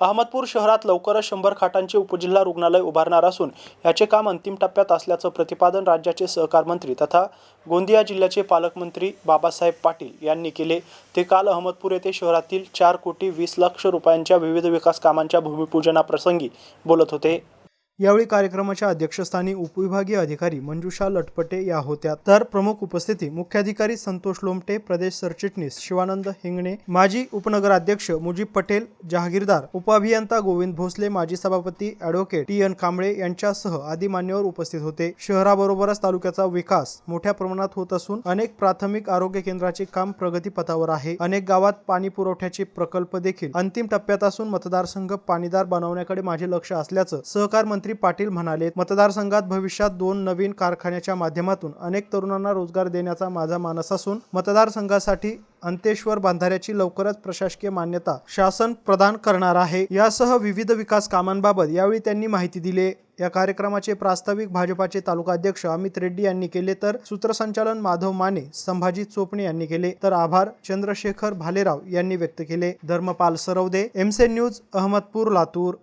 अहमदपूर शहरात लवकरच शंभर खाटांचे उपजिल्हा रुग्णालय उभारणार असून याचे काम अंतिम टप्प्यात असल्याचं प्रतिपादन राज्याचे सहकार मंत्री तथा गोंदिया जिल्ह्याचे पालकमंत्री बाबासाहेब पाटील यांनी केले. ते काल अहमदपूर येथे शहरातील चार कोटी वीस लक्ष रुपयांच्या विविध विकास कामांच्या भूमिपूजनाप्रसंगी बोलत होते. यावेळी कार्यक्रमाच्या अध्यक्षस्थानी उपविभागीय अधिकारी मंजुषा लटपटे या होत्या. तर प्रमुख उपस्थिती मुख्याधिकारी संतोष लोमटे प्रदेश सरचिटणीस शिवानंद हिंगणे माजी उपनगराध्यक्ष मुजीब पटेल जहागीरदार उपअभियंता गोविंद भोसले माजी सभापती ॲडव्होकेट टी एन कांबळे यांच्यासह आदी मान्यवर उपस्थित होते. शहराबरोबरच तालुक्याचा विकास मोठ्या प्रमाणात होत असून अनेक प्राथमिक आरोग्य केंद्राचे काम प्रगतीपथावर आहे. अनेक गावात पाणी पुरवठ्याचे प्रकल्प देखील अंतिम टप्प्यात असून मतदारसंघ पाणीदार बनवण्याकडे माझे लक्ष असल्याचं सहकार मंत्री पाटील म्हणाले मतदारसंघात भविष्यात दोन नवीन कारखान्याच्या माध्यमातून अनेक तरुणांना रोजगार देण्याचा माझा मानस असून मतदारसंघासाठी अंतेश्वर बांधाऱ्याची लवकरच प्रशासकीय मान्यता शासन प्रदान करणार आहे. यासह विविध विकास कामांबाबत यावेळी त्यांनी माहिती दिली. या कार्यक्रमाचे प्रास्ताविक भाजपाचे तालुकाध्यक्ष अमित रेड्डी यांनी केले तर सूत्रसंचालन माधव माने संभाजी चोपणे यांनी केले तर आभार चंद्रशेखर भालेराव यांनी व्यक्त केले. धर्मपाल सरवदे एमसे न्यूज अहमदपूर लातूर.